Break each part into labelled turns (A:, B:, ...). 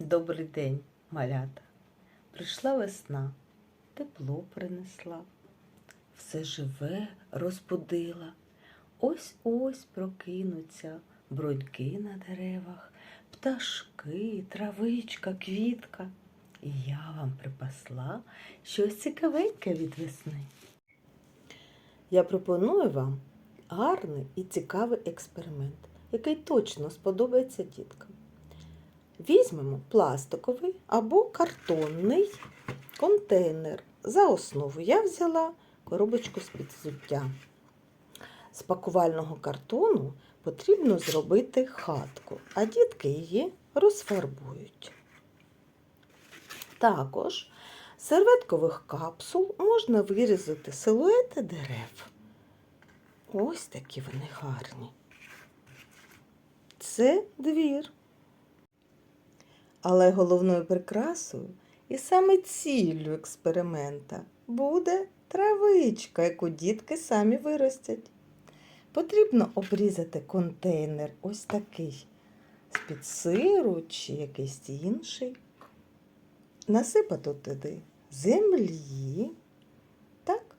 A: Добрий день, малята. Прийшла весна, тепло принесла, все живе розбудила. Ось ось прокинуться бруньки на деревах, пташки, травичка, квітка. І я вам припасла щось цікавеньке від весни. Я пропоную вам гарний і цікавий експеримент, який точно сподобається діткам. Візьмемо пластиковий або картонний контейнер. За основу я взяла коробочку з-під взуття. З пакувального картону потрібно зробити хатку, а дітки її розфарбують. Також з серветкових капсул можна вирізати силуети дерев. Ось такі вони гарні. Це двір. Але головною прикрасою і саме ціллю експеримента буде травичка, яку дітки самі виростять. Потрібно обрізати контейнер ось такий з-під сиру чи якийсь інший. Насипати туди землі. Так?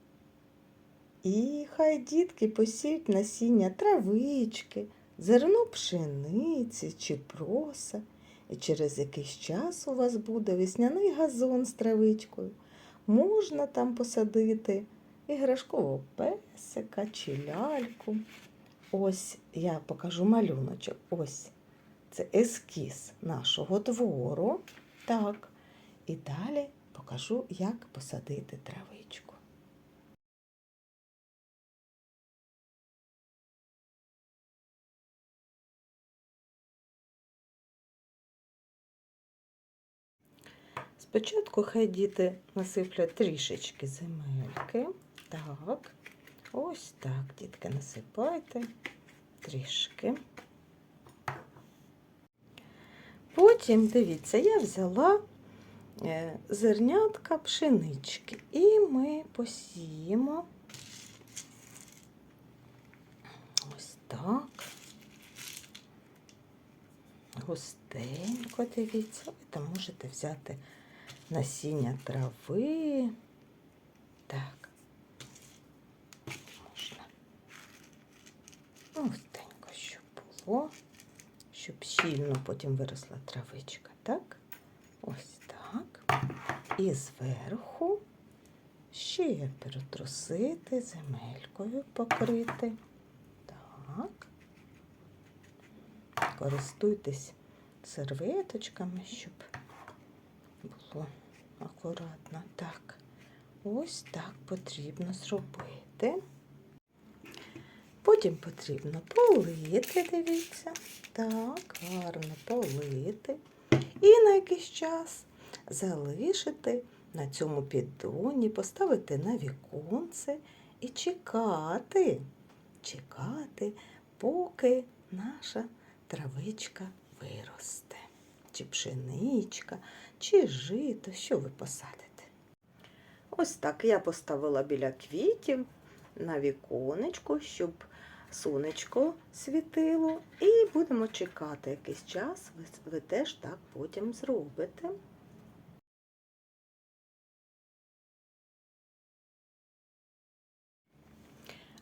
A: І хай дітки посіють насіння травички, зерно пшениці чи проса. І через якийсь час у вас буде весняний газон з травичкою. Можна там посадити іграшкового песика чи ляльку. Ось я покажу малюночок. Ось це ескіз нашого двору. Так. І далі покажу, як посадити травичку. Спочатку хай діти насиплять трішечки земельки. Так, ось так, дітки, насипайте трішки. Потім, дивіться, я взяла е, зернятка пшенички і ми посіємо ось так. Густенько, дивіться, ви там можете взяти насіння трави. Так, можна. Густенько, щоб було, щоб щільно потім виросла травичка, так? Ось так. І зверху ще перетрусити земелькою покрити. Так. Користуйтесь серветочками, щоб було акуратно. Так, ось так потрібно зробити. Потім потрібно полити, дивіться. Так, гарно полити. І на якийсь час залишити на цьому піддоні, поставити на віконце і чекати, чекати, поки наша травичка виросте. Чи пшеничка, чи жито, що ви посадите. Ось так я поставила біля квітів на віконечко, щоб сонечко світило. І будемо чекати якийсь час, ви, ви теж так потім зробите.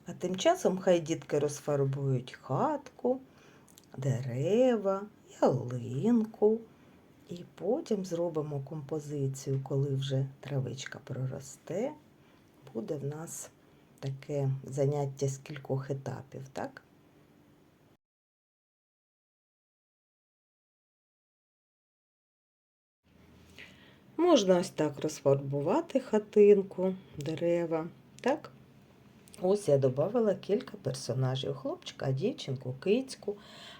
A: А тим часом хай дітки розфарбують хатку, дерева, ялинку. І потім зробимо композицію, коли вже травичка проросте. Буде в нас таке заняття з кількох етапів, так? Можна ось так розфарбувати хатинку, дерева, так? Ось я додала кілька персонажів: хлопчика, дівчинку, кицьку.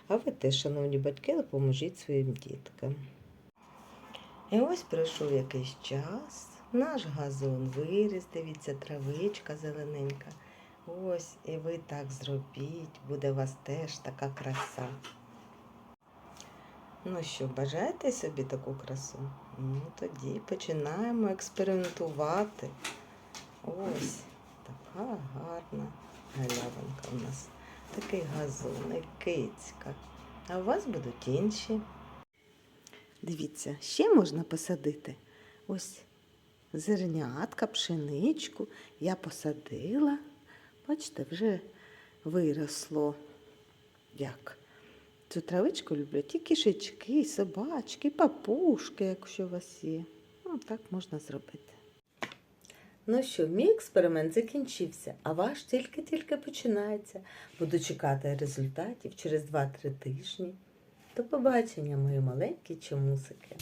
A: А ви теж, шановні батьки, допоможіть своїм діткам. І ось пройшов якийсь час, наш газон виріс, дивіться, травичка зелененька. Ось, і ви так зробіть, буде у вас теж така краса. Ну що, бажаєте собі таку красу? Ну, тоді починаємо експериментувати. Ось така гарна галявинка у нас. Такий газон, кицька. А у вас будуть інші. Дивіться, ще можна посадити. Ось зернятка, пшеничку я посадила. Бачите, вже виросло. Як? Цю травичку люблять і кішечки, і собачки, і папушки, якщо у вас є. Ну, так можна зробити. Ну що, мій експеримент закінчився, а ваш тільки-тільки починається. Буду чекати результатів через 2-3 тижні. До побачення, мої маленькі чомусики.